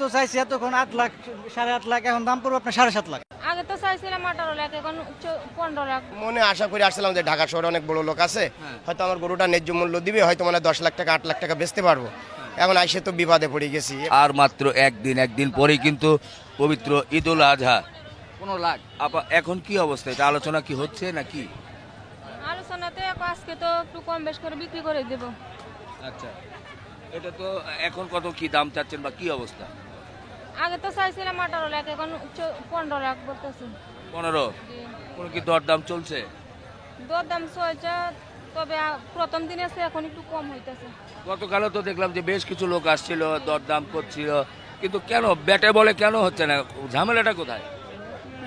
তো চাইছি এতক্ষণ আট লাখ সাড়ে আট লাখ এখন দাম পড়বে আপনার সাড়ে সাত লাখ। আগে তো চাইছিলাম আঠারো লাখ এখন পনেরো লাখ। মনে আশা করে আসছিলাম যে ঢাকা শহরে অনেক বড় লোক আছে হয়তো আমার গরুটা ন্যায্য মূল্য দিবে হয়তো মানে দশ লাখ টাকা আট লাখ টাকা বেচতে পারব। এখন আইসে তো বিবাদে পড়ে গেছি। আর মাত্র একদিন একদিন পরেই কিন্তু পবিত্র ঈদ উল আজহা। পনেরো লাখ। আপা এখন কি অবস্থা? এটা আলোচনা কি হচ্ছে নাকি? আলোচনাতে আজকে তো একটু কম বেশ করে বিক্রি করে দেবো। আচ্ছা। এটা তো এখন কত কি দাম চাচ্ছেন বা কি অবস্থা? আগে তো চাইছিলাম আঠারো লাখ এখন পনেরো লাখ বলতেছি। পনেরো? কোনো কি দরদাম চলছে? দর দাম চলছে তবে প্রথম দিনে আছে এখন একটু কম হইতেছে। গতকালও তো দেখলাম যে বেশ কিছু লোক আসছিল দরদাম করছিল। কিন্তু কেন? ব্যাটে বলে কেন হচ্ছে না? ঝামেলাটা কোথায়?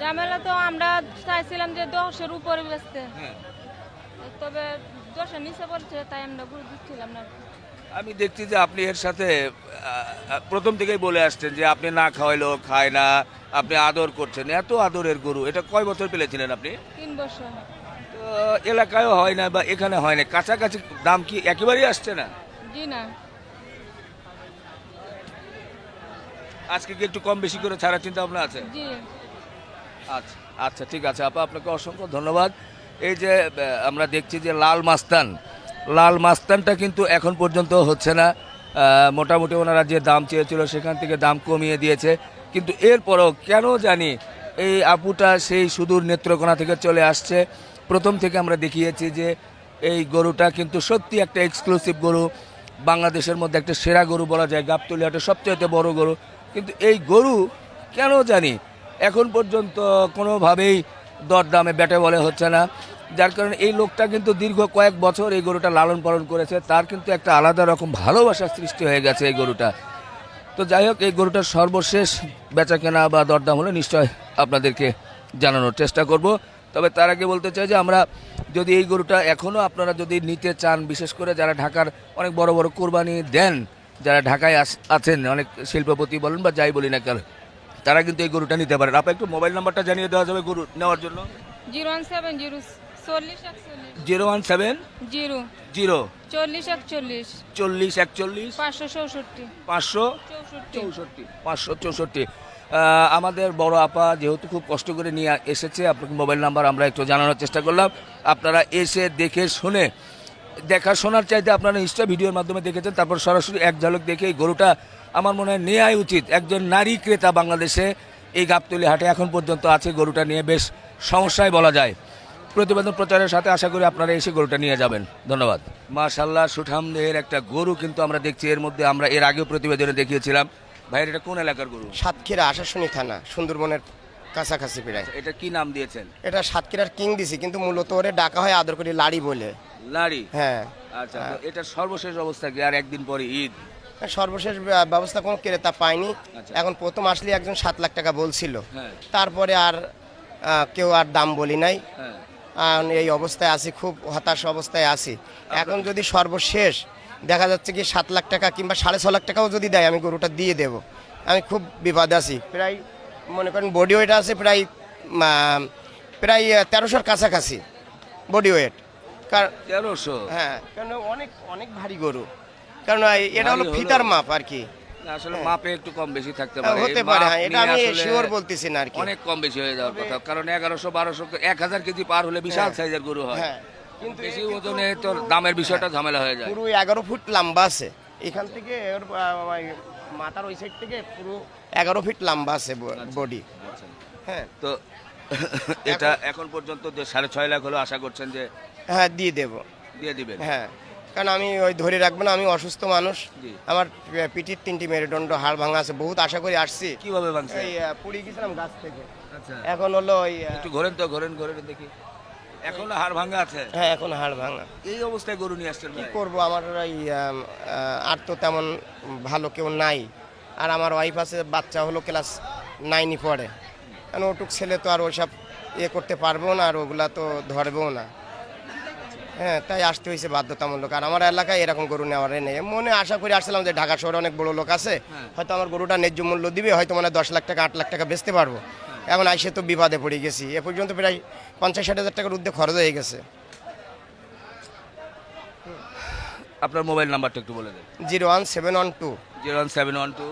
ঝামেলা তো আমরা চাইছিলাম যে দশের উপরে বেচতে। হ্যাঁ। তবে দশের নিচে বলছে তাই আমরা গুরু দিচ্ছিলাম না। আমি দেখছি যে আপনি এর সাথে প্রথম থেকেই বলে আসছেন যে আপনি না খাওয়াইলেও খায় না আপনি আদর করছেন। এত আদরের গরু এটা কয় বছর পেলেছিলেন আপনি? তিন বছর। তো এলাকায়ও হয় না বা এখানে হয় না কাছাকাছি দাম কি একেবারেই আসছে না? জি না। আজকে কি একটু কম বেশি করে ছাড়ার চিন্তা ভাবনা আছে? জি। আচ্ছা আচ্ছা ঠিক আছে। আপা আপনাকে অসংখ্য ধন্যবাদ। এই যে আমরা দেখছি যে লাল মাস্তান লাল মাস্তানটা কিন্তু এখন পর্যন্ত হচ্ছে না। মোটামুটি ওনারা যে দাম চেয়েছিল সেখান থেকে দাম কমিয়ে দিয়েছে। কিন্তু এরপরও কেন জানি এই আপুটা সেই সুদূর নেত্রকোনা থেকে চলে আসছে। প্রথম থেকে আমরা দেখিয়েছি যে এই গরুটা কিন্তু সত্যি একটা এক্সক্লুসিভ গরু। বাংলাদেশের মধ্যে একটা সেরা গরু বলা যায়। গাবতলিয়াটা সবচেয়ে বড় গরু। কিন্তু এই গরু কেন জানি এখন পর্যন্ত কোনোভাবেই দরদামে ব্যাটে বলে হচ্ছে না। যার কারণে এই লোকটা কিন্তু দীর্ঘ কয়েক বছর এই গরুটা লালন পালন করেছে। তার কিন্তু একটা আলাদা রকম ভালোবাসার সৃষ্টি হয়ে গেছে এই গরুটা। তো যাই হোক, এই গরুটার সর্বশেষ বেচা কেনা বা দরদাম হলে নিশ্চয় আপনাদেরকে জানানোর চেষ্টা করব। তবে তার আগে বলতে চাই যে আমরা যদি এই গরুটা এখনও আপনারা যদি নিতে চান, বিশেষ করে যারা ঢাকার অনেক বড় বড় কোরবানি দেন, যারা ঢাকায় আছেন, অনেক শিল্পপতি বলেন বা যাই বলি না কেন, তারা কিন্তু এই গরুটা নিতে পারেন। আপনার একটু মোবাইল নাম্বারটা জানিয়ে দেওয়া যাবে গরু নেওয়ার জন্য। Zero one seven zero zero one seven? Zero. Zero. চল্লিশ একচল্লিশ। চল্লিশ একচল্লিশ? পাঁচশো চৌষট্টি। পাঁচশো চৌষট্টি। পাঁচশো চৌষট্টি। আমাদের বড় আপা যেহেতু খুব কষ্ট করে নিয়ে এসেছে আপনাকে মোবাইল নাম্বার আমরা একটু জানানোর চেষ্টা করলাম। আপনারা এসে দেখে শুনে দেখা শোনার চাইতে আপনারা নিশ্চয়ই ভিডিওর মাধ্যমে দেখেছেন তারপর সরাসরি এক ঝলক দেখে এই গরুটা আমার মনে হয় নেওয়াই উচিত। একজন নারী ক্রেতা বাংলাদেশে এই গাবতলি হাটে এখন পর্যন্ত আছে গরুটা নিয়ে বেশ সমস্যায় বলা যায়। প্রতিবেদন প্রচারের সাথে আশা করি আপনারা এসে গরুটা নিয়ে যাবেন। ধন্যবাদ। মাশাল্লাহ সুঠামদের একটা গরু কিন্তু আমরা দেখছি। এর মধ্যে আমরা এর আগেও প্রতিবেদনে দেখিয়েছিলাম। ভাইয়ের এটা কোন এলাকার গরু? সাতক্ষীরা আশাশুনি থানা সুন্দরবনের কাছাকাছি প্রায়। এটা কি নাম দিয়েছেন? এটা সাতক্ষীরার কিং দিছি কিন্তু মূলত ওরে ডাকা হয় আদর করে লাড়ি বলে। লাড়ি? হ্যাঁ। আচ্ছা তো এটার সর্বশেষ অবস্থা কি? আর একদিন পরে ঈদ? সর্বশেষ ব্যবস্থা কোনো ক্রেতা পায়নি। আচ্ছা। এখন প্রথম আসলে একজন সাত লাখ টাকা বলছিল। হ্যাঁ। তারপরে আর কেউ আর দাম বলি নাই। হ্যাঁ। এই অবস্থায় আছি খুব হতাশ অবস্থায় আছি। এখন যদি সর্বশেষ দেখা যাচ্ছে কি সাত লাখ টাকা কিংবা সাড়ে ছ লাখ টাকাও যদি দেয় আমি গরুটা দিয়ে দেব। আমি খুব বিপদে আছি। প্রায় মনে করেন বডি ওয়েট আছে প্রায় প্রায় তেরোশোর কাছাকাছি বডি ওয়েট কারণ তেরোশো? হ্যাঁ কারণ অনেক অনেক ভারী গরু। কারণ এটা হলো। ফিতার মাপ আর কি। আসলে মাপে একটু কম বেশি থাকতে হ্যাঁ, পারে। হতে পারে, হ্যাঁ, এটা আমি sure বলতেছি না আর কি। অনেক কম বেশি হয়ে যাওয়ার কথা। কারণ এগারোশো বারোশো এক হাজার কেজি পার হলে বিশাল হ্যাঁ। সাইজের গরু হয়। হ্যাঁ। কিন্তু বেশি ওজনে তো দামের বিষয়টা ঝামেলা হয়ে যায়। পুরো এগারো ফুট লম্বা আছে। এখান থেকে ওর মাথার ওই সাইড থেকে পুরো এগারো ফিট লম্বা আছে বডি আচ্ছা। হ্যাঁ। তো এটা এখন পর্যন্ত যে সাড়ে ছয় লাখ হলো আশা করছেন যে হ্যাঁ দিয়ে দেব। দিয়ে দিবেন? হ্যাঁ। কারণ আমি ওই ধরে রাখব না আমি অসুস্থ মানুষ। আমার পিঠির তিনটি মেরুদণ্ড হাড় ভাঙা আছে বহুত আশা করে আসছি। কীভাবে ভাঙছে? এই পুড়ে গেছিলাম গাছ থেকে। আচ্ছা। এখন হলো ওই একটু ঘোরেন তো ঘোরেন ঘোরেন দেখি। এখন হাড় ভাঙা আছে? হ্যাঁ এখন হাড় ভাঙা। এই অবস্থায় গরু নিয়ে আসছেন কি? করব আমার ওই আর তো তেমন ভালো কেউ নাই। আর আমার ওয়াইফ আছে বাচ্চা হলো ক্লাস নাইনই পড়ে। কারণ ওটুক ছেলে তো আর ওসব ইয়ে করতে পারব না আর ওগুলা তো ধরবেও না। হ্যাঁ তাই আসতে হয়েছে বাধ্যতামূলক। আর আমার এলাকায় এরকম গরু নেওয়ার নেই। মনে আশা করে আসছিলাম যে ঢাকা শহরে অনেক বড় লোক আছে। হয়তো আমার গরুটা ন্যায্য মূল্য দিবে হয়তো মানে দশ লাখ টাকা আট লাখ টাকা বেচতে পারব। এখন আইসে তো বিবাদে পড়ে গেছি। এ পর্যন্ত প্রায় পঞ্চাশ ষাট হাজার টাকার উদ্যোগ খরচ হয়ে গেছে। আপনার মোবাইল নাম্বারটা একটু বলে দেন। Zero one seven one two. Zero one seven one two.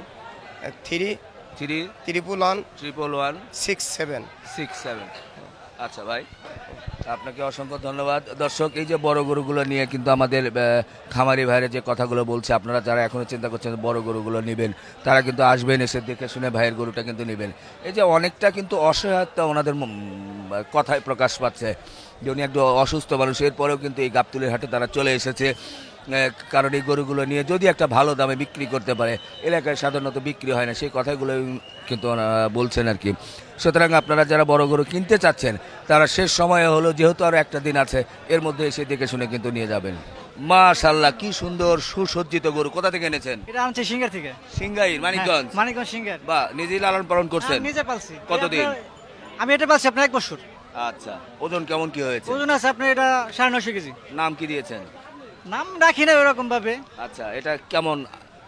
Three. Three. Triple one. Triple one. Six seven. Six seven. আচ্ছা ভাই। আপনাকে অসংখ্য ধন্যবাদ। দর্শক, এই যে বড় গরুগুলো নিয়ে কিন্তু আমাদের খামারি ভাইয়ের যে কথাগুলো বলছে, আপনারা যারা এখনও চিন্তা করছেন বড় গরুগুলো নেবেন, তারা কিন্তু আসবেন এসে দেখে শুনে ভাইয়ের গরুটা কিন্তু নেবেন। এই যে অনেকটা কিন্তু অসহায়তা ওনাদের কথায় প্রকাশ পাচ্ছে যে উনি একটু অসুস্থ মানুষ, এরপরেও কিন্তু এই গাবতুলের হাটে তারা চলে এসেছে। কারণ এই গরুগুলো নিয়ে যদি একটা ভালো দামে বিক্রি করতে পারে এলাকায় সাধারণত বিক্রি হয় না সেই কথাগুলো কিন্তু বলছেন আর কি। সুতরাং আপনারা যারা বড় গরু কিনতে চাচ্ছেন তারা শেষ সময়ে হলো যেহেতু আরও একটা দিন আছে এর মধ্যে এসে দেখে শুনে কিন্তু নিয়ে যাবেন। মাশাল্লাহ কি সুন্দর সুসজ্জিত গরু। কোথা থেকে এনেছেন? এটা আনছে সিঙ্গার থেকে। মানিকগঞ্জ হ্যাঁ, মানিকগঞ্জ? সিঙ্গার। বা নিজেই লালন পালন করছেন? নিজে পালছি। কতদিন? আমি এটা পালছি আপনার এক বছর। আচ্ছা ওজন কেমন কি হয়েছে? ওজন আছে আপনার এটা সাড়ে নশো কেজি। নাম কি দিয়েছেন? নাম রাখি না ওরকম ভাবে আচ্ছা এটা কেমন?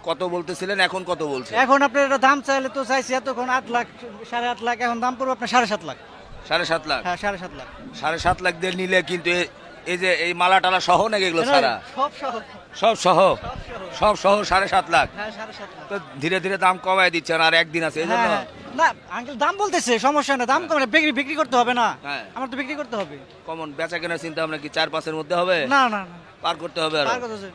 কত বলতেছিলেন এখন কত বলছে? এখন আপনার এটা দাম চাইলে তো চাইছি এতক্ষণ আট লাখ সাড়ে আট লাখ এখন দাম পড়বে আপনার সাড়ে সাত লাখ। সাড়ে সাত লাখ? হ্যাঁ সাড়ে সাত লাখ। সাড়ে সাত লাখ দিয়ে নিলে কিন্তু এই যে এই মালা টালা সহ নাকি এগুলো সারা সব সহ। সব সহ? সব সহ। সাড়ে সাত লাখ? হ্যাঁ সাড়ে সাত লাখ। তো ধীরে ধীরে দাম কমায় দিচ্ছেন আর একদিন আছে এই হ্যাঁ জন্য হ্যাঁ। না আঙ্কেল দাম বলতেছে সমস্যা না দাম কমে বিক্রি বিক্রি করতে হবে না। হ্যাঁ। আমার তো বিক্রি করতে হবে। কমন বেচা কেনার চিন্তা ভাবনা কি চার পাঁচের মধ্যে হবে? না না না। পার করতে হবে আর? তার কথা হচ্ছে,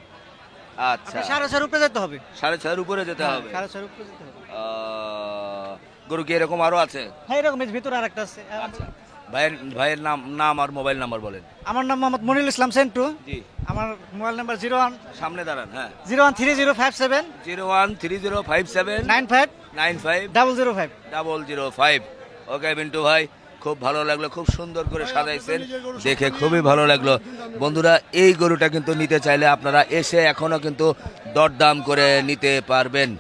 আচ্ছা। সাড়ে ছয়ের উপরে যেতে হবে। সাড়ে ছয়ের উপরে যেতে হ্যাঁ, হবে? সাড়ে ছয়ের উপরে যেতে হবে। আহ, গরু কি এরকম আরও আছে? হ্যাঁ এরকম এর ভিতরে আর একটা আছে। আচ্ছা। ভাইয়ের ভাইয়ের নাম নাম আর মোবাইল নাম্বার বলেন। আমার নাম মোহাম্মদ মনিরুল ইসলাম সেন্টু। জি। আমার মোবাইল নাম্বার জিরো ওয়ান সামনে দাঁড়ান হ্যাঁ। Zero one three zero five seven zero one three zero five seven nine five nine five. Double zero five. Double zero five. Okay Mintu ভাই খুব ভালো লাগল খুব সুন্দর করে সাজাইছেন। দেখে খুবই ভালো লাগল। বন্ধুরা এই গরুটা কিন্তু নিতে চাইলে আপনারা এসে এখনও কিন্তু দরদাম করে নিতে পারবেন।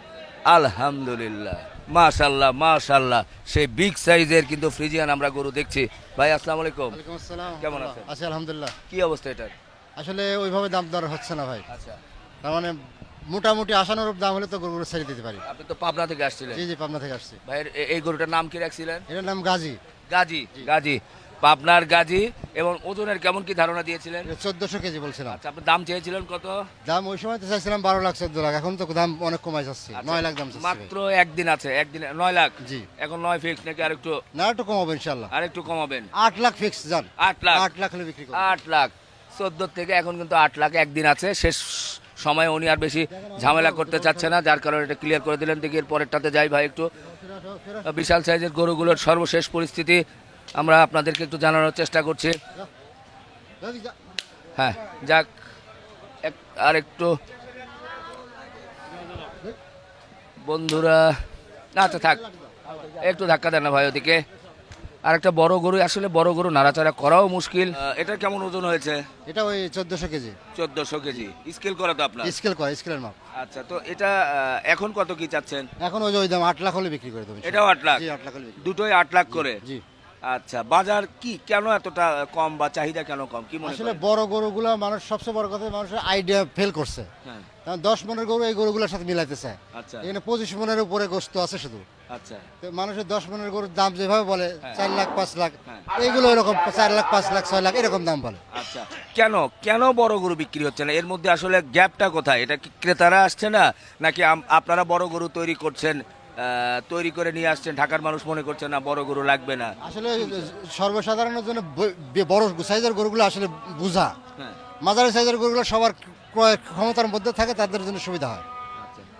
আলহামদুলিল্লাহ। মাশাল্লাহ মাশাল্লাহ সেই বিগ সাইজের কিন্তু ফ্রিজিয়ান আমরা গরু দেখছি। ভাই আসসালামু আলাইকুম। ওয়ালাইকুম আসসালাম। কেমন আছেন? আছি আলহামদুলিল্লাহ। কি অবস্থা এটার? আসলে ওইভাবে দাম দর হচ্ছে না ভাই। আচ্ছা। তার মানে মোটামুটি আশানুরূপ দাম হলে তো গরুগুলো ছেড়ে দিতে পারি। আপনি তো পাবনা থেকে আসছিলেন। জি জি পাবনা থেকে আসছি। ভাই এই গরুটার নাম কি রাখছিলেন? এটার নাম গাজী। গাজী গাজী। পাবনার গাজী এবং ওজনের কেমন কি ধারণা দিয়েছিলেন? চোদ্দশো কেজি বলছিলাম। আচ্ছা আপনি দাম চেয়েছিলেন কত? দাম ওই সময় তো চাইছিলাম বারো লাখ চোদ্দ লাখ এখন তো দাম অনেক কমাই যাচ্ছে। আচ্ছা, নয় লাখ দাম মাত্র একদিন আছে একদিন নয় লাখ। জি। এখন নয় ফিক্স নাকি আরেকটু না একটু কমাবো ইনশাল্লাহ আরেকটু কমাবেন। আট লাখ ফিক্স যান আট লাখ। আট লাখ হলে বিক্রি করব। আট লাখ। চোদ্দ থেকে এখন কিন্তু আট লাখ একদিন আছে। শেষ সময় উনি আর বেশি ঝামেলা করতে চাচ্ছে না, যার কারণে এটা ক্লিয়ার করে দিলেন। দেখি এর পরেরটাতে যাই ভাই একটু। বিশাল সাইজের গরুগুলোর সর্বশেষ পরিস্থিতি আমরা আপনাদেরকে একটু জানানোর চেষ্টা করছি। হ্যাঁ যাক, এক, আর একটু। বন্ধুরা না আচ্ছা থাক, একটু ধাক্কা দেন না ভাই ওদিকে। আর একটা বড় গরু আসলে বড় গরু নাড়াচাড়া করাও মুশকিল। এটা কেমন ওজন হয়েছে? এটা ওই চোদ্দশো কেজি। চোদ্দশো কেজি। স্কেল করা তো আপনার? স্কেল করে স্কেলের মাপ। আচ্ছা তো এটা এখন কত কি চাচ্ছেন? এখন ওই যে ওই দাম আট লাখ হলে বিক্রি করে দেবেন এটাও আট লাখ? আট লাখ দুটোই আট লাখ করে? জি আচ্ছা বাজার কি কেন এতটা কম বা চাহিদা কেন কম? কি মনে আসলে? বড় গরুগুলা মানুষ সবচেয়ে বড় কথা মানুষের আইডিয়া ফেল করছে। হ্যাঁ। কারণ দশ মনের গরু এই গরুগুলোর সাথে মিলাইতে চায়। আচ্ছা। এখানে পঁচিশ মনের উপরে গোস্ত আছে শুধু। আচ্ছা। তো মানুষের দশ মনের গরুর দাম যেভাবে বলে চার লাখ পাঁচ লাখ হ্যাঁ। এইগুলো এরকম চার লাখ পাঁচ লাখ ছয় লাখ এরকম দাম বলে। আচ্ছা। কেন? কেন বড় গরু বিক্রি হচ্ছে না? এর মধ্যে আসলে গ্যাপটা কোথায়? এটা কি ক্রেতারা আসছে না? নাকি আপনারা বড় গরু তৈরি করছেন তৈরি করে নিয়ে আসছেন ঢাকার মানুষ মনে করছে না বড় গরু লাগবে না? আসলে সর্বসাধারণের জন্য বড় সাইজের গরুগুলো আসলে বুঝা। হ্যাঁ। মাঝারি সাইজের গরুগুলো সবার ক্রয় ক্ষমতার মধ্যে থাকে তাদের জন্য সুবিধা হয়।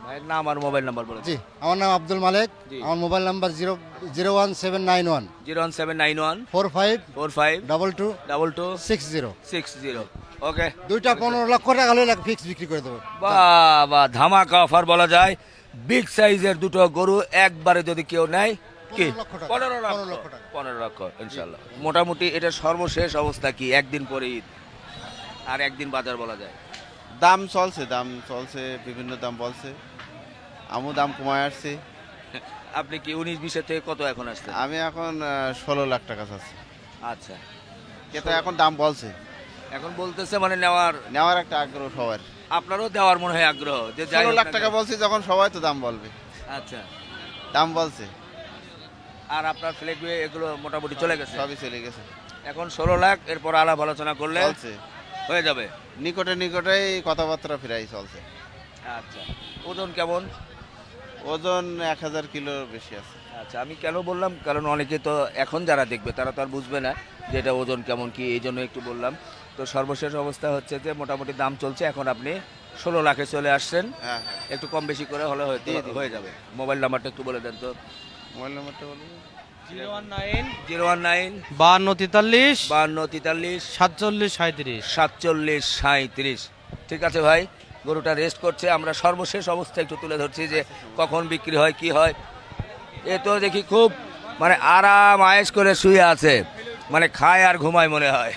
ভাইয়ের নাম আর মোবাইল নাম্বার বলে জি আমার নাম আব্দুল মালেক আমার mobile number zero zero one seven nine one. Zero one seven nine one. Four five four five double two double two six zero. Six zero. Okay. দুইটা পনেরো লক্ষ টাকা হলে ফিক্স বিক্রি করে দেবো। বাবা ধামাকা অফার বলা যায়। বিগ সাইজের দুটো গরু একবারে যদি কেউ নেয় কি? পনেরো লক্ষ। পনেরো লক্ষ পনেরো পনেরো লক্ষ ইনশাল্লাহ মোটামুটি এটা সর্বশেষ অবস্থা কি? একদিন পরে ঈদ। আর একদিন বাজার বলা যায়। দাম চলছে দাম চলছে বিভিন্ন দাম বলছে। আমু দাম কমায় আসছে। আপনি কি উনিশ বিশের থেকে কত এখন আসছেন আমি এখন ষোলো লাখ টাকা চাচ্ছি। আচ্ছা। কিন্তু এখন দাম বলছে। এখন বলতেছে মানে নেওয়ার নেওয়ার একটা আগ্রহ সবার। আপনারও দেওয়ার মনে হয় আগ্রহ যে যাই ষোলো লাখ টাকা। বলছি যখন সবাই তো দাম বলবে। আচ্ছা। দাম বলছে। আর আপনার ফ্লেগ এগুলো মোটামুটি চলে গেছে? সবই চলে গেছে। এখন ষোলো লাখ এরপর আলাপ আলোচনা করলে চলছে। হয়ে যাবে। নিকটে নিকটেই কথাবার্তা ফিরাই চলছে। আচ্ছা। ওজন কেমন? ওজন এক হাজার কিলোর বেশি আছে। আচ্ছা আমি কেন বললাম? কারণ অনেকে তো এখন যারা দেখবে তারা তো আর বুঝবে না যে এটা ওজন কেমন কি এই জন্য একটু বললাম। তো সর্বশেষ অবস্থা হচ্ছে যে মোটামুটি দাম চলছে এখন আপনি ষোলো লাখে চলে আসছেন। হ্যাঁ হ্যাঁ। একটু কম বেশি করে হলে হয়তো হয়ে যাবে। মোবাইল নাম্বারটা একটু বলে দেন তো। মোবাইল নাম্বারটা বলুন। Zero one nine. Zero one nine. বাহান্ন তেতাল্লিশ। তেতাল্লিশ। সাতচল্লিশ সাঁত্রিশ সাতচল্লিশ সাঁত্রিশ ঠিক আছে ভাই? গরুটা রেস্ট করছে। আমরা সর্বশেষ অবস্থা একটু তুলে ধরছি যে কখন বিক্রি হয়, কি হয়। এ তো দেখি খুব মানে আরাম আয়েস করে শুয়ে আছে। মানে খায় আর ঘুমায় মনে হয়।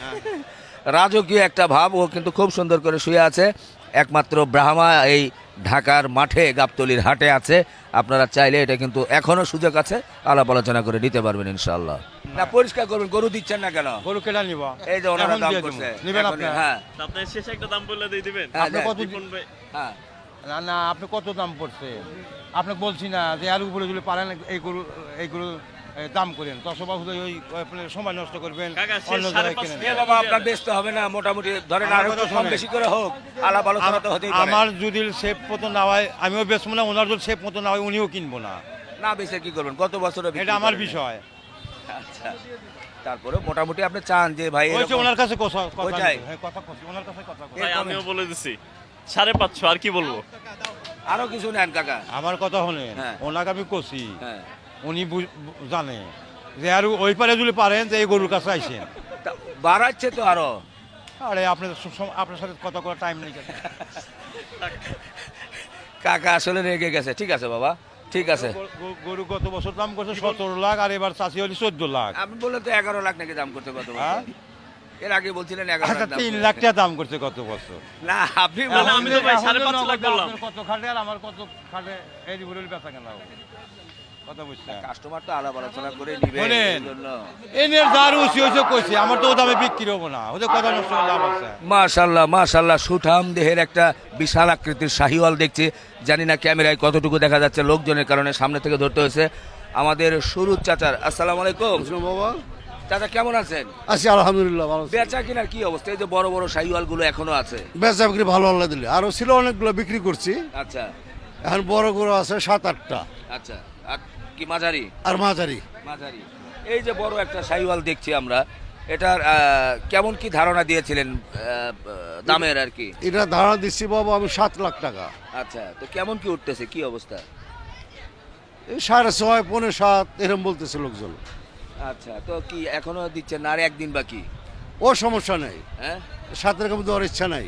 রাজকীয় একটা ভাব, ও কিন্তু খুব সুন্দর করে শুয়ে আছে। একমাত্র ব্রাহ্মা এই ঢাকার মাঠে, গাবতলির হাটে আছে। আপনারা চাইলে এটা কিন্তু এখনও সুযোগ আছে। আলাপ আলোচনা করে নিতে পারবেন ইনশাল্লাহ না পরিষ্কার করবেন গরু দিচ্ছেন না কেন? গরু কেনা নিব? এই যে ওনারা দাম করছে। নিবেন আপনারা? হ্যাঁ। শেষে একটা দাম বলে দিয়ে দিবেন। হ্যাঁ, আপনি কত হ্যাঁ। না না আপনি কত দাম পড়ছে? আপনাকে বলছি না যে আর উপরে যদি পারেন এই গরু এই গরু দাম করেন। শুধু ওই আপনি সময় নষ্ট করবেন অন্য জায়গায় বাবা আপনার ব্যস্ত হবে না মোটামুটি ধরেন আমার আর কম বেশি করে হোক আলাপ আলোচনা তো হতেই আমার যদি সেফ মতো না হয় আমিও বেচবো না ওনার যদি সেফ মতো না হয় উনিও কিনবো না। না বেশি কি করবেন? কত বছর এটা আমার বিষয়। আচ্ছা। তারপরে মোটামুটি আপনি চান যে ভাই ওনার কাছে কথা কথা ওইটাই। হ্যাঁ, ওনার কাছে কথা আমিও বলে দিছি। সাড়ে পাঁচশো আর কি বলব? আরও কিছু নেন কাকা। আমার কথা শোনেন হ্যাঁ। ওনাকে আমি কষি হ্যাঁ। উনি বুঝ- জানে যে আর ওই পারে যদি পারেন যে এই গরুর কাছে আইসেন। তা বাড়াচ্ছে তো আরও। আরে আপনার সব- আপনার সাথে কথা করার টাইম নেই। কাকা আসলে রেগে গেছে। ঠিক আছে বাবা। ঠিক আছে। গরু- গত বছর দাম করছে সতেরো লাখ আর এবার চাষি হলি চোদ্দ লাখ। আপনি বললেন তো এগারো লাখ নাকি দাম করতে কত হ্যাঁ? এর আগে বলছিলেন এগারো আচ্ছা লাখ তিন লাখ টাকা দাম করছে গত বছর। না আপনি আমি তো ভাই সাড়ে পাঁচ লাখ বললাম। কত খাটে আর আমার কত খাটে? এই বলে বেচা কেন। কাস্টমার তো আলাপ আলোচনা করে নিবে শোনেন। এই জন্য। এনে যার উচি হয়েছে কইছে আমার তো দামে বিক্রি হব না ওদের কথা নষ্ট লাভ আছে। মাশাল্লাহ মাশাল্লাহ সুঠাম দেহের একটা বিশাল আকৃতির শাহিওয়াল দেখছি জানি না ক্যামেরায় কতটুকু দেখা যাচ্ছে লোকজনের কারণে সামনে থেকে ধরতে হয়েছে। আমাদের সুরুজ চাচার আসসালামু আলাইকুম। বাবা। চাচা কেমন আছেন? আছি আলহামদুলিল্লাহ ভালো আছি। বেচা কিনার কি অবস্থা? এই যে বড় বড় শাহিওয়ালগুলো এখনও আছে। বেচা বিক্রি ভালো আল্লাহ দিলে। আরও ছিল অনেকগুলো বিক্রি করছি। আচ্ছা। এখন বড় গরু আছে সাত আটটা। আচ্ছা। আর কি মাঝারি? আর মাঝারি। মাঝারি। এই যে বড় একটা শাহিওয়াল দেখছি আমরা এটার কেমন কি ধারণা দিয়েছিলেন দামের আর কি? এটা ধারণা দিচ্ছি বাবা আমি সাত লাখ টাকা। আচ্ছা তো কেমন কি উঠতেছে কি অবস্থা? এই সাড়ে ছয় পনেরো সাত এরকম বলতেছে লোকজন। আচ্ছা তো কি এখনও দিচ্ছেন না আর একদিন বাকি? ও সমস্যা নেই। হ্যাঁ? সাতের কম দেওয়ার ইচ্ছা নাই।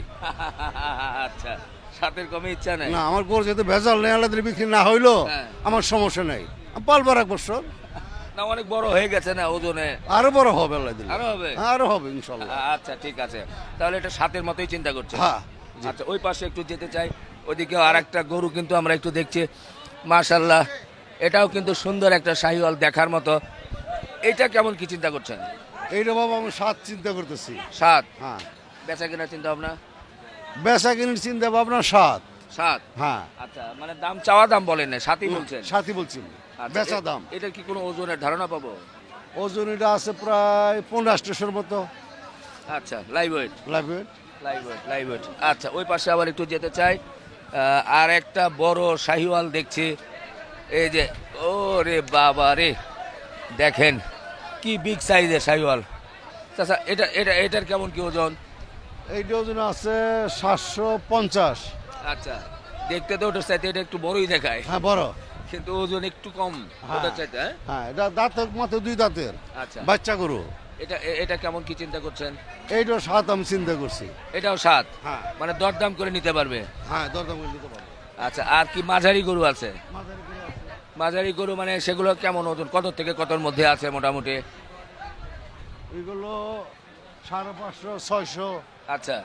আচ্ছা সাতের কমে ইচ্ছা নাই? না আমার গরু যেহেতু ভেজাল নেই আল্লাহ দিলে বিক্রি না হইল হ্যাঁ। আমার সমস্যা নেই। পালবার এক বছর না অনেক বড় হয়ে গেছে না ওজনে। আরও বড় হবে আল্লাহ দিলে। আরও হবে? আরও হবে ইনশাল্লাহ। আচ্ছা ঠিক আছে। তাহলে এটা সাতের মতোই চিন্তা করছে। হ্যাঁ, আচ্ছা ওই পাশে একটু যেতে চাই। ওইদিকে আর একটা গরু কিন্তু আমরা একটু দেখছি। মাশাল্লাহ এটাও কিন্তু সুন্দর একটা শাহিওয়াল দেখার মতো। এটা কেমন কি চিন্তা করছেন? এইটা বাবা আমি সাত চিন্তা করতেছি। সাত? হ্যাঁ। বেচা কেনার চিন্তা ভাবনা? বেচা কিনির চিন্তা ভাবনা সাত। সাত? হ্যাঁ। আচ্ছা মানে দাম চাওয়া দাম বলেন না সাতই বলছেন? সাথী বলছি আচ্ছা, বেচা এ- দাম। এটার কি কোনো ওজনের ধারণা পাবো? ওজন এটা আছে প্রায় পনেরো স্টেশন মতো। আচ্ছা লাইভ ওয়েট লাগবে লাইভ ওয়েট লাইভ ওয়েট আচ্ছা ওই পাশে আবার একটু যেতে চাই। আর একটা বড় শাহিওয়াল দেখছি। এই যে ও রে বাবা রে। দেখেন কি বিগ সাইজের শাহিওয়াল। আচ্ছা এটা এটা এটার কেমন কি ওজন? এইটা ওজন আছে সাতশো পঞ্চাশ। আচ্ছা দেখতে তো ওটার চাইতে এটা একটু বড়ই দেখায়। হ্যাঁ বড়। কিন্তু ওজন একটু কম হ্যাঁ। ওটার চাইতে হ্যাঁ? হ্যাঁ এটা দাঁতের মাত্র দুই দাঁতের। আচ্ছা। বাচ্চা গরু। এটা এটা কেমন কি চিন্তা করছেন? এইটা সাত আমি চিন্তা করছি। এটাও সাত হ্যাঁ। মানে দরদাম করে নিতে পারবে? হ্যাঁ দরদাম করে নিতে পারব। আচ্ছা আর কি মাঝারি গরু আছে? মাঝারি গরু মানে সেগুলো কেমন ওজন? কত থেকে কতর মধ্যে আছে মোটামুটি? এগুলো সাড়ে পাঁচশো ছয়শো। আচ্ছা।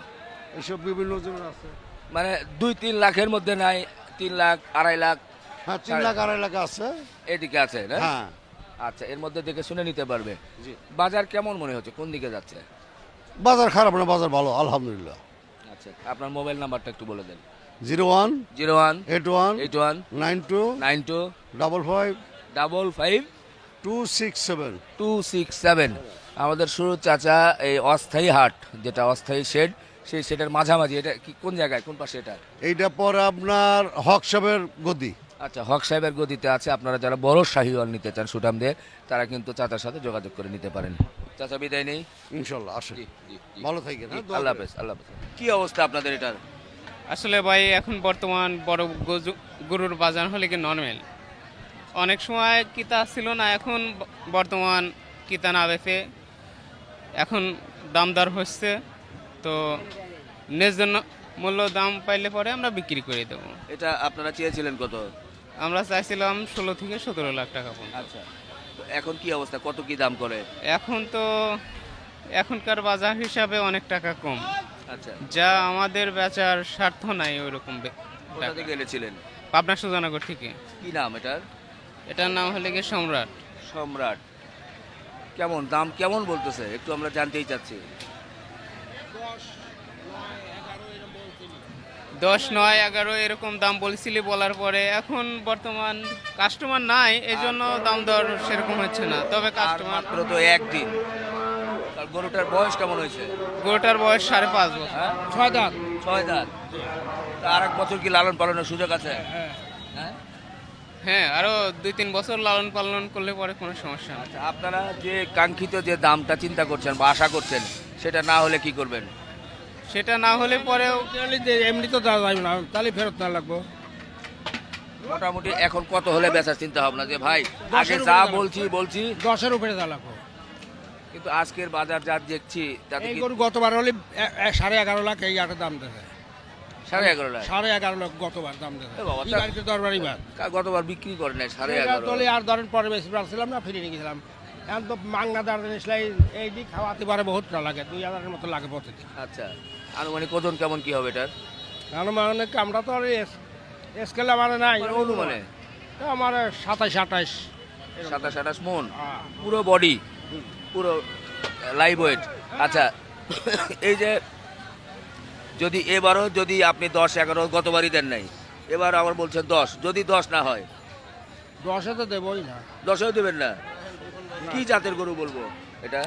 এইসব বিভিন্ন ওজনের আছে। মানে দুই তিন লাখের মধ্যে নাই তিন লাখ আড়াই লাখ? হ্যাঁ তিন লাখ আড়াই লাখ আছে। এদিকে আছে না? হ্যাঁ। আচ্ছা এর মধ্যে দেখে শুনে নিতে পারবে। বাজার কেমন মনে হচ্ছে? কোন দিকে যাচ্ছে? বাজার খারাপ না বাজার ভালো আলহামদুলিল্লাহ। আচ্ছা আপনার মোবাইল নাম্বারটা একটু বলে দেন। Zero one zero one eight one eight one nine two nine two double five double five two six seven. Two six seven. আমাদের শুরু চাচা এই অস্থায়ী হাট যেটা অস্থায়ী শেড সেই শেডের মাঝামাঝি এটা কি কোন জায়গায় কোন পাশে এটা? এইটা পরে আপনার হক সাহেবের গদি। আচ্ছা হক সাহেবের গদিতে আছে আপনারা যারা বড় শাহিওয়াল নিতে চান সুঠামদের তারা কিন্তু চাচার সাথে যোগাযোগ করে নিতে পারেন। চাচা বিদায় নেই? ইনশাল্লাহ আসে জি, জি, জি। ভালো থাকেন আল্লাহ হাফেজ আল্লাহ হাফেজ। কি অবস্থা আপনাদের এটার? আসলে ভাই এখন বর্তমান বড় গজু- গরুর বাজার হলে কি নর্মাল অনেক সময় কিতা ছিল না এখন বর্তমান কিতা না বেচে এখন দামদার হচ্ছে তো ন্যায্য ন- মূল্য দাম পাইলে পরে আমরা বিক্রি করে দেবো। এটা আপনারা চেয়েছিলেন কত? আমরা চাইছিলাম ষোলো থেকে সতেরো লাখ টাকা পর্যন্ত। আচ্ছা তো এখন কি অবস্থা? কত কি দাম করে? এখন তো এখনকার বাজার হিসাবে অনেক টাকা কম। আচ্ছা। যা আমাদের বেচার স্বার্থ নাই ওইরকম বে- কোথা টাকা। থেকে এনেছিলেন? পাবনা সুজানগর থেকে। কি নাম এটার? এটার নাম হলে গিয়ে সম্রাট। সম্রাট। কেমন? দাম কেমন বলতেছে? একটু আমরা জানতেই চাচ্ছি। দশ নয় এগারো এরকম দাম বলছিলি বলার পরে এখন বর্তমান কাস্টমার নাই এই জন্য দাম দর সেরকম হচ্ছে না। তবে আর কাস্টমার মাত্র তো একদিন। তার গরুটার বয়স কেমন হয়েছে? গরুটার বয়স সাড়ে পাঁচ বছর। হ্যাঁ? ছয় দাঁত। ছয় দাঁত। তা আর এক বছর কি লালন পালনের সুযোগ আছে? হ্যাঁ। হ্যাঁ? আরও দুই তিন বছর লালন পালন করলে পরে কোনো সমস্যা আচ্ছা, আপনারা যে কাঙ্ক্ষিত যে দামটা চিন্তা করছেন বা আশা করছেন সেটা না হলে কি করবেন? সেটা না হলে পরেও এমনি তো দেওয়া যাবে না তাহলে ফেরত না লাগবো। মোটামুটি এখন কত হলে বেচার চিন্তা ভাবনা যে ভাই আগে যা বলছি বলছি। দশের উপরে যা লাগবো। কিন্তু আজকের বাজার যা দেখছি তাতে এই গরু গতবার হলে সাড়ে এগারো লাখ এই আটের দাম দেবে। সাড়ে এগারো লাখ? সাড়ে এগারো লাখ গতবার দাম দেবে। এ বাবা, এই তা- বাড়িতে দরবারি বার গতবার বিক্রি করে নাই সাড়ে এগারো আর ধরেন পরে বেশি না ফিরে নিয়ে গেছিলাম। এখন তো মাংনা এই দিক খাওয়াতে পারে বহুত টাকা লাগে দুই হাজারের মতো লাগে প্রতিদিন। আচ্ছা। আনুমানিক ওজন কেমন কি হবে এটার? মানে আমরা তো আর স্কেল আমার নাই। মানে অনুমানে? আমার সাতাইশ আঠাইশ সাতাশ আঠাশ মন? পুরো বডি পুরো লাইভ ওয়েট আচ্ছা এই যে যদি এবারও যদি আপনি দশ এগারো গতবারই দেন নাই এবার আবার বলছেন দশ যদি দশ না হয়? দশে তো দেবই না। দশেও দেবেন না? কি জাতের গরু বলব এটা?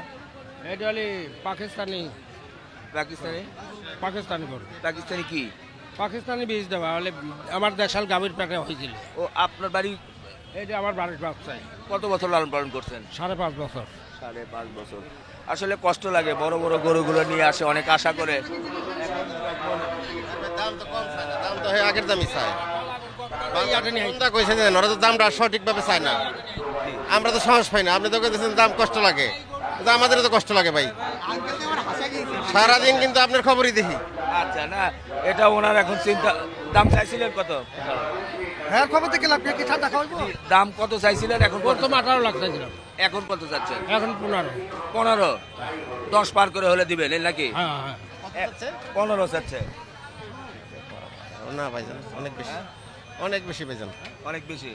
এটা হলে পাকিস্তানি। পাকিস্তানি? পাকিস্তানি গরু পাকিস্তানি কি? পাকিস্তানি বীজ দেওয়া হলে আমার দেশাল গাভীর পেটে হয়েছিল। ও আপনার বাড়ি? এটা আমার বাড়ির ব্যবসায় কত বছর লালন পালন করছেন? সাড়ে পাঁচ বছর। সাড়ে পাঁচ বছর। আসলে কষ্ট লাগে বড় বড় গরুগুলো নিয়ে আসে অনেক আশা করে। দাম তো কম চায় না দাম তো আগের দামই চায়। এই কইছে যে ওরা তো দামটা সঠিকভাবে চায় না। আমরা তো সাহস পাই না আপনি তো দাম কষ্ট লাগে। কিন্তু আমাদেরও তো কষ্ট লাগে ভাই। সারাদিন কিন্তু আপনার খবরই দেখি। আচ্ছা না এটা ওনার এখন চিন্তা দাম চাইছিলেন কত? হ্যাঁ খবর থেকে লাভ কি? ঠান্ডা খাওয়াবো দাম কত চাইছিলেন এখন কত? আঠারো লাখ চাইছিলাম। এখন কত চাচ্ছেন? এখন পনেরো। পনেরো? দশ পার করে হলে দিবেন এই নাকি? হ্যাঁ হ্যাঁ পনেরো চাচ্ছে। না ভাইজান অনেক বেশি। অনেক বেশি ভাইজান। অনেক বেশি।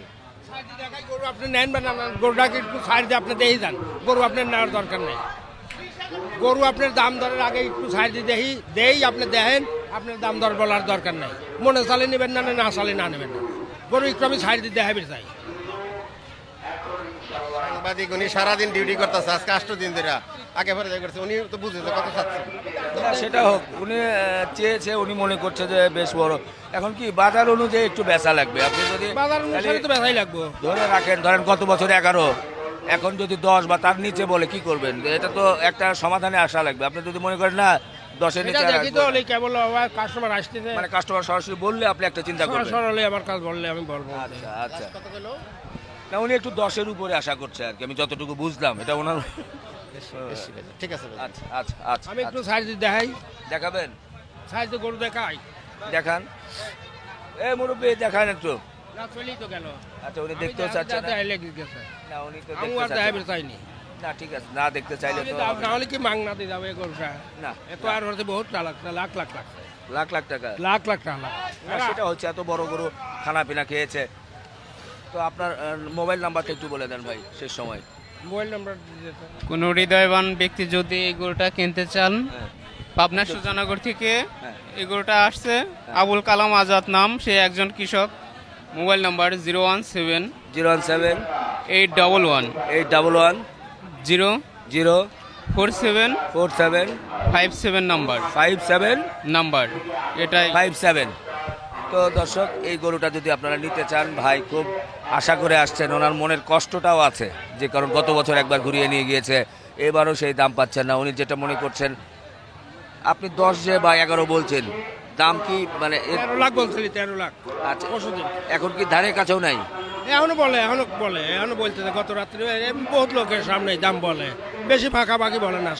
গরু আপনি নেন বা না গরুটাকে একটু সাইড দিয়ে আপনি দেখে যান। গরু আপনার নেওয়ার দরকার নেই। গরু আপনার দাম দরের আগে একটু সাইড দিয়ে দেখি দেই আপনি দেখেন আপনার দাম দর বলার দরকার নাই। মনে চালে নেবেন না না চালে না নেবেন না। গরু একটু আমি সাইড দিয়ে দেখাবি চাই সাংবাদিক উনি সারাদিন ডিউটি করতেছে আজকে আষ্ট দিন ধরে। আগে পরে যাই করছে উনি তো বুঝে যে কত চাচ্ছে সেটা হোক উনি চেয়েছে উনি মনে করছে যে বেশ বড়। এখন কি বাজার অনুযায়ী একটু বেচা লাগবে? আপনি যদি বাজার অনুসারে তো বেচাই লাগবো। ধরে রাখেন ধরেন গত বছর এগারো? এখন যদি দশ বা তার নিচে বলে কি করবেন? এটা তো একটা সমাধানে আসা লাগবে। আপনি যদি মনে করেন না দশের নিচে দেখি তো হলে কেবল কাস্টমার আসতেছে মানে কাস্টমার সরাসরি বললে আপনি একটা চিন্তা করবেন। সরলে আমার কাজ বললে আমি বলব। আচ্ছা আচ্ছা। না উনি একটু দশের উপরে আশা করছে আর কি। আমি যতটুকু বুঝলাম এটা ওনার ঠিক আছে আচ্ছা আচ্ছা আচ্ছা। আমি একটু দিয়ে দেখাই। দেখাবেন? দিয়ে গরু দেখাই। দেখান। এ মুরব্বী দেখান একটু। না চলি তো গেল আচ্ছা উনি দেখতেও চাচ্ছেন না? না উনি তো দেখতে চাচ্ছেন চাইনি। না ঠিক আছে না দেখতে চাইলে তো না। কি মাংনা যাবে গরুটা? না এত আর হতে বহুত টাকা লাগছে লাখ লাখ লাখ লাখ টাকা। লাখ লাখ টাকা সেটা হচ্ছে এত বড় গরু খানা পিনা খেয়েছে। তো আপনার মোবাইল নাম্বারটা একটু বলে দেন ভাই শেষ সময়। মোবাইল নাম্বার কোনো হৃদয়বান ব্যক্তি যদি এই গরুটা কিনতে চান হ্যাঁ। পাবনা সুজানগর থেকে হ্যাঁ। এই গরুটা আসছে। আবুল কালাম আজাদ নাম সে একজন কৃষক। Mobile number zero one seven zero one seven eight double one eight double one zero zero four seven four seven five seven number. Five seven number. এটাই। Five seven. তো দর্শক এই গরুটা যদি আপনারা নিতে চান ভাই খুব আশা করে আসছেন। ওনার মনের কষ্টটাও আছে যে কারণ গত বছর একবার ঘুরিয়ে নিয়ে গিয়েছে। এবারও সেই দাম পাচ্ছেন না। উনি যেটা মনে করছেন আপনি দশ যে বা এগারো বলছেন দাম কি মানে তেরো লাখ বলছিলি তেরো লাখ। আচ্ছা পরশুদিন এখন কি ধারে কাছেও নাই? এখনও বলে এখনও বলে এখনও বলতে গত রাত্রে বহুত লোকের সামনে দাম বলে। বেশি ফাঁকা বাকি বলে না।